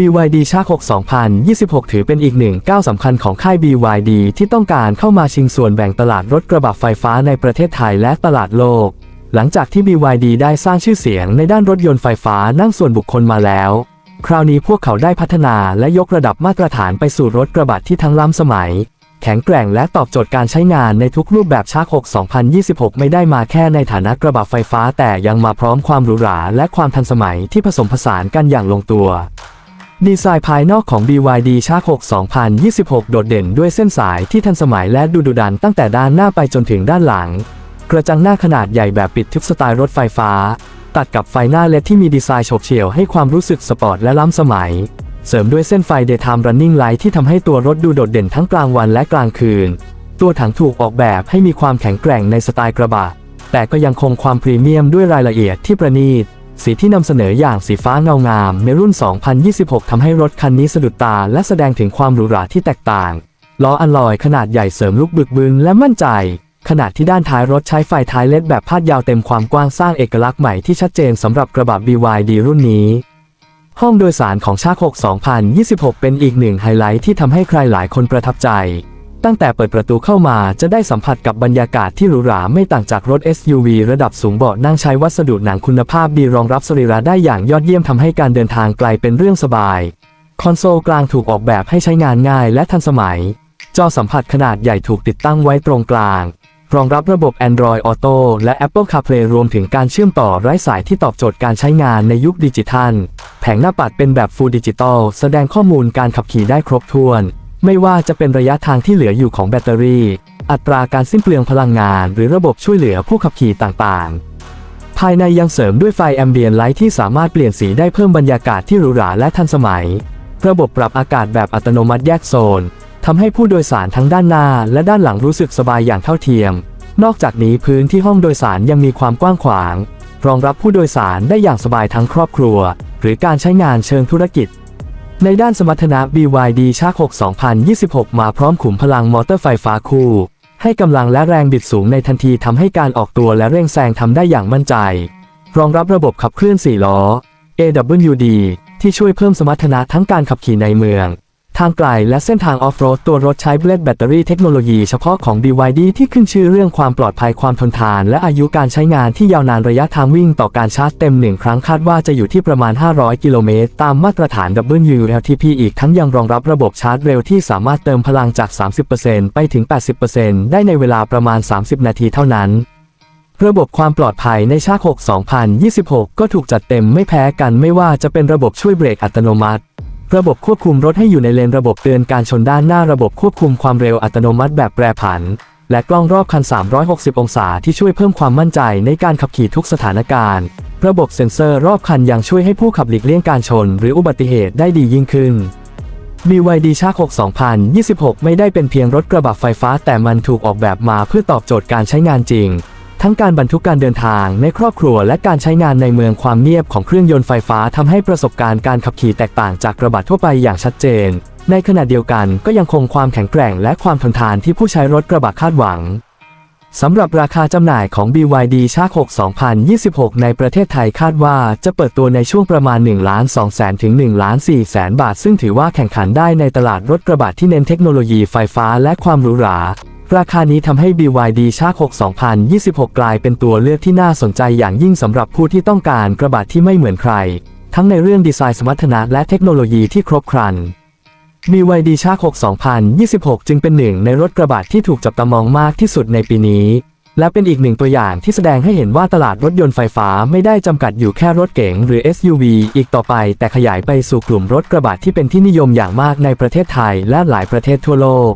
BYD ชาคก2026 ถือเป็นอีกหนึ่งก้าวสำคัญของค่าย BYD ที่ต้องการเข้ามาชิงส่วนแบ่งตลาดรถกระบะไฟฟ้าในประเทศไทยและตลาดโลก หลังจากที่ BYD ได้สร้างชื่อเสียงในด้านรถยนต์ไฟฟ้านั่งส่วนบุคคลมาแล้ว คราวนี้พวกเขาได้พัฒนาและยกระดับมาตรฐานไปสู่รถกระบะที่ทั้งล้ำสมัย แข็งแกร่งและตอบโจทย์การใช้งานในทุกรูปแบบชาคก2026 ไม่ได้มาแค่ในฐานะกระบะไฟฟ้า แต่ยังมาพร้อมความหรูหราและความทันสมัยที่ผสมผสานกันอย่างลงตัว ดีไซน์ภายนอกของ BYD ชาคก2026 โดดเด่นด้วยเส้นสายที่ทันสมัยและดูดุดันตั้งแต่ด้านหน้าไปจนถึงด้านหลัง กระจังหน้าขนาดใหญ่แบบปิดทึบสไตล์รถไฟฟ้า ตัดกับไฟหน้าเลดที่มีดีไซน์โฉบเฉี่ยวให้ความรู้สึกสปอร์ตและล้ำสมัย เสริมด้วยเส้นไฟ Daytime Running Light ที่ทำให้ตัวรถดูโดดเด่นทั้งกลางวันและกลางคืน ตัวถังถูกออกแบบให้มีความแข็งแกร่งในสไตล์กระบะ แต่ก็ยังคงความพรีเมียมด้วยรายละเอียดที่ประณีต สีที่นำเสนออย่างสีฟ้าเงางามในรุ่น 2026 ทำให้รถคันนี้สะดุดตาและแสดงถึงความหรูหราที่แตกต่าง ล้ออัลลอยขนาดใหญ่เสริมลุกบึกบึนและมั่นใจขณะที่ด้านท้ายรถใช้ไฟท้ายเลดแบบพาดยาวเต็มความกว้างสร้างเอกลักษณ์ใหม่ที่ชัดเจนสำหรับกระบะ BYD รุ่นนี้ ห้องโดยสารของชาคก 2026 เป็นอีกหนึ่งไฮไลท์ที่ทำให้ใครหลายคนประทับใจ ตั้งแต่เปิดประตูเข้ามาจะได้สัมผัสกับบรรยากาศที่หรูหราไม่ต่างจากรถ SUV ระดับสูงเบาะนั่งใช้วัสดุหนังคุณภาพดีรองรับสรีระได้อย่างยอดเยี่ยมทำให้การเดินทางไกลเป็นเรื่องสบาย คอนโซลกลางถูกออกแบบให้ใช้งานง่ายและทันสมัย จอสัมผัสขนาดใหญ่ถูกติดตั้งไว้ตรงกลาง รองรับระบบ Android Auto และ Apple CarPlay รวมถึงการเชื่อมต่อไร้สายที่ตอบโจทย์การใช้งานในยุคดิจิทัล แผงหน้าปัดเป็นแบบ Full Digital แสดงข้อมูลการขับขี่ได้ครบถ้วน ไม่ว่าจะเป็นระยะทางที่เหลืออยู่ของแบตเตอรี่ อัตราการสิ้นเปลืองพลังงาน หรือระบบช่วยเหลือผู้ขับขี่ต่างๆ ภายในยังเสริมด้วยไฟแอมเบียนไลท์ที่สามารถเปลี่ยนสีได้เพิ่มบรรยากาศที่หรูหราและทันสมัย ระบบปรับอากาศแบบอัตโนมัติแยกโซนทำให้ผู้โดยสารทั้งด้านหน้าและด้านหลังรู้สึกสบายอย่างเท่าเทียม นอกจากนี้พื้นที่ห้องโดยสารยังมีความกว้างขวาง รองรับผู้โดยสารได้อย่างสบายทั้งครอบครัว หรือการใช้งานเชิงธุรกิจ ในด้านสมรรถนะ BYD ชาร์ก2026 มาพร้อมขุมพลังมอเตอร์ไฟฟ้าคู่ ให้กำลังและแรงบิดสูงในทันทีทำให้การออกตัวและเร่งแซงทำได้อย่างมั่นใจ รองรับระบบขับเคลื่อน 4 ล้อ AWD ที่ช่วยเพิ่มสมรรถนะทั้งการขับขี่ในเมือง ทางไกลและเส้นทางออฟโรดตัวรถใช้เบลดแบตเตอรี่เทคโนโลยีเฉพาะของ BYD ที่ขึ้นชื่อเรื่องความปลอดภัยความทนทาน และอายุการใช้งานที่ยาวนานระยะทางวิ่งต่อการชาร์จเต็มหนึ่งครั้งคาดว่าจะอยู่ที่ประมาณ 500 กิโลเมตร ตามมาตรฐาน WLTP อีกทั้งยังรองรับระบบชาร์จเร็วที่สามารถเติมพลังจาก 30%ไปถึง 80%ได้ในเวลาประมาณ 30 นาทีเท่านั้นระบบความปลอดภัยในชาคก2026 ก็ถูกจัดเต็มไม่แพ้กันไม่ว่าจะเป็นระบบช่วยเบรกอัตโนมัติ ระบบควบคุมรถให้อยู่ในเลนระบบเตือนการชนด้านหน้าระบบควบคุมความเร็วอัตโนมัติแบบแปรผัน และกล้องรอบคัน 360 องศาที่ช่วยเพิ่มความมั่นใจในการขับขี่ทุกสถานการณ์ ระบบเซ็นเซอร์รอบคันยังช่วยให้ผู้ขับหลีกเลี่ยงการชน หรืออุบัติเหตุได้ดียิ่งขึ้น BYD ชาคก2026 ไม่ได้เป็นเพียงรถกระบะไฟฟ้าแต่มันถูกออกแบบมาเพื่อตอบโจทย์การใช้งานจริง ทั้งการบรรทุกการเดินทางในครอบครัวและการใช้งานในเมืองความเงียบของเครื่องยนต์ไฟฟ้าทำให้ประสบการณ์การขับขี่แตกต่างจากกระบะทั่วไปอย่างชัดเจน ในขณะเดียวกันก็ยังคงความแข็งแกร่งและความทนทานที่ผู้ใช้รถกระบะคาดหวังสำหรับราคาจำหน่ายของ BYD ชาคก2026 ในประเทศไทยคาดว่าจะเปิดตัวในช่วงประมาณ1ล้าน2แสนถึง1ล้าน4แสนบาท ซึ่งถือว่าแข่งขันได้ในตลาดรถกระบะที่เน้นเทคโนโลยีไฟฟ้าและความหรูหรา ราคานี้ทำให้ BYD ชาคก2026 กลายเป็นตัวเลือกที่น่าสนใจอย่างยิ่งสำหรับผู้ที่ต้องการกระบะที่ไม่เหมือนใคร ทั้งในเรื่องดีไซน์สมรรถนะและเทคโนโลยีที่ครบครัน BYD ชาคก2026 จึงเป็นหนึ่งในรถกระบะที่ถูกจับตามองมากที่สุดในปีนี้ และเป็นอีกหนึ่งตัวอย่างที่แสดงให้เห็นว่าตลาดรถยนต์ไฟฟ้าไม่ได้จำกัดอยู่แค่รถเก๋งหรือ SUV อีกต่อไป แต่ขยายไปสู่กลุ่มรถกระบะที่เป็นที่นิยมอย่างมากในประเทศไทยและหลายประเทศทั่วโลก